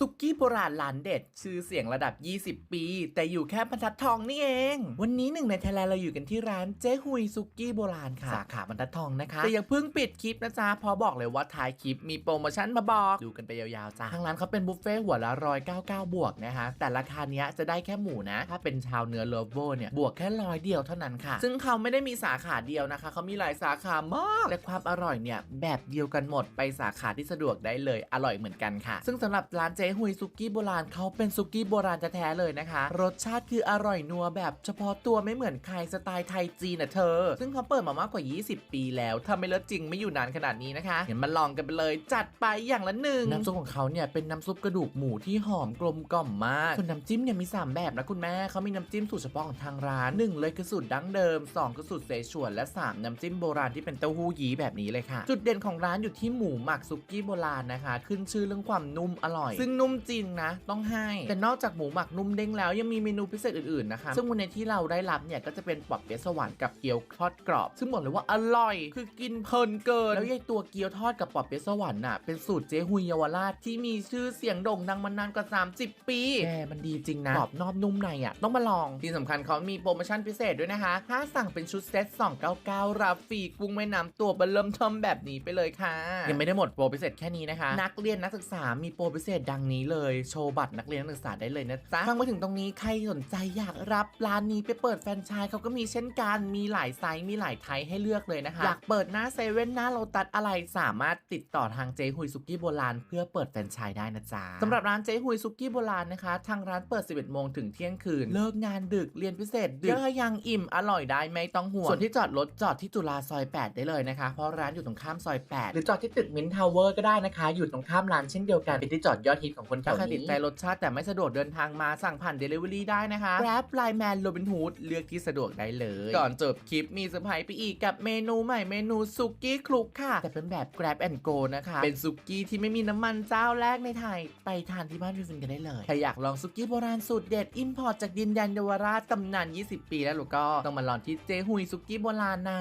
สุกี้โบราณร้านเด็ด ชื่อเสียงระดับ 20 ปี แต่อยู่แค่บรรทัดทองนี่เอง วันนี้หนึ่งในไทยแลนด์เราอยู่กันที่ร้านเจ๊หุยสุกี้โบราณค่ะ สาขาบรรทัดทองนะคะแต่ยังเพิ่งปิดคลิปนะจ๊ะเพอบอกเลยว่าท้ายคลิปมีโปรโมชั่นมาบอกดูกันไปยาวๆจ้าทางร้านเขาเป็นบุฟเฟ่ต์หัวละร้อยเก้าเก้าบวกนะคะแต่ราคาเนี้ยจะได้แค่หมูนะถ้าเป็นชาวเนื้อเลฟเวอร์เนี่ยบวกแค่ร้อยเดียวเท่านั้นค่ะ ซึ่งเขาไม่ได้มีสาขาเดียวนะคะเขามีหลายสาขามากและความอร่อยเนี่ยแบบเดียวกันหมดไปสาขาที่สะดวกได้เลยอร่อยเหมือนกันค่ะ ซึ่งสำหรับร้านเจ๊หุยซุกี้โบราณเขาเป็นซุกี้โบราณแท้ๆเลยนะคะ รสชาติคืออร่อยนัวแบบเฉพาะตัวไม่เหมือนใครสไตล์ไทยจีนนะเธอ ซึ่งเขาเปิดมามากกว่า 20 ปีแล้วถ้าไม่เลิศจริงไม่อยู่นานขนาดนี้นะคะเห็นมาลองกันไปเลยจัดไปอย่างละหนึ่งน้ำซุปของเขาเนี่ยเป็นน้ำซุปกระดูกหมูที่หอมกลมกล่อมมากส่วนน้ำจิ้มเนี่ยมี 3 แบบนะคุณแม่เขามีน้ำจิ้มสูตรเฉพาะของทางร้านหนึ่งเลยคือสูตรดั้งเดิมสองคือสูตรเสฉวนและสามน้ำจิ้มโบราณที่เป็นเต้าหู้ยี้แบบนี้เลยค่ะ จุดเด่นของร้านอยู่ที่หมูหมักซุกี้โบราณนะคะ ขึ้นชื่อเรื่องความนุ่มอร่อย ซึ่งนุ่มจริงนะ ต้องให้ แต่นอกจากหมูหมักนุ่มเด้งแล้วยังมีเมนูพิเศษอื่นๆนะคะซึ่งวันนี้ที่เราได้รับเนี่ยก็จะเป็นปอบเปี๊ยะสวรรค์กับเกี๊ยวทอดกรอบ ซึ่งบอกเลยว่าอร่อย คือกินเพลินเกิน แล้วยายตัวเกี๊ยวทอดกับปอบเปี๊ยะสวรรค์น่ะเป็นสูตรเจ๊ฮุยเยาวราชที่มีชื่อเสียงโด่งดังมานานกว่า 30 ปีแกมันดีจริงนะกรอบนอกนุ่มในอะต้องมาลองที่สำคัญเขามีโปรโมชั่นพิเศษด้วยนะคะ ถ้าสั่งเป็นชุดเซ็ต299รับฟรีกุ้งแม่น้ำตัวเบลเริ่มทอมแบบนี้ไปเลยค่ะ ยังไม่ได้หมดโปรพิเศษแค่นี้นะคะ นักเรียนนักศึกษามีโปรพิเศษดังนี้เลยโชว์บัตรนักเรียนนักศึกษาได้เลยนะจ๊ะฟังมาถึงตรงนี้ใครสนใจอยากรับร้านนี้ไปเปิดแฟรนไชส์เขาก็มีเช่นกันมีหลายไซส์มีหลายไทยให้เลือกเลยนะคะอยากเปิดหน้าเซเว่นหน้าโลตัสอะไรสามารถติดต่อทางเจฮุยซุกี้โบราณเพื่อเปิดแฟรนไชส์ได้นะจ๊ะสำหรับร้านเจฮุยซุกี้โบราณนะคะ ทางร้านเปิด 11โมงถึงเที่ยงคืน เลิกงานดึกเรียนพิเศษดึกก็ยังอิ่มอร่อยได้ไม่ต้องห่วงส่วนที่จอดรถจอดที่จุฬาซอย 8 ได้เลยนะคะ เพราะร้านอยู่ตรงข้ามซอย 8 หรือจอดที่ตึกมินทาวเวอร์ก็ได้นะคะ อยู่ตรงข้ามร้านเช่นเดียวกันเป็นที่จอดยอดฮิตของคนแถวนี้ถ้าใครติดใจรสชาติแต่ไม่สะดวกเดินทางมาสั่งผ่าน Delivery ได้นะคะ Grab Line Man Robin Hood เลือกที่สะดวกได้เลย ก่อนจบคลิปมีเซอร์ไพรส์ไปอีกกับเมนูใหม่เมนูซุกี้คลุกค่ะ แต่เป็นแบบ Grab and Go นะคะ เป็นซุกี้ที่ไม่มีน้ำมันเจ้าแรกในไทย ไปทานที่บ้านฟินกันได้เลยถ้าอยากลองซุกี้โบราณสูตรเด็ด อิมพอร์ตจากดินแดนเยาวราชตำนาน 20 ปีแล้วหรือก็ต้องมาลองที่เจฮุยซุกี้โบราณนะ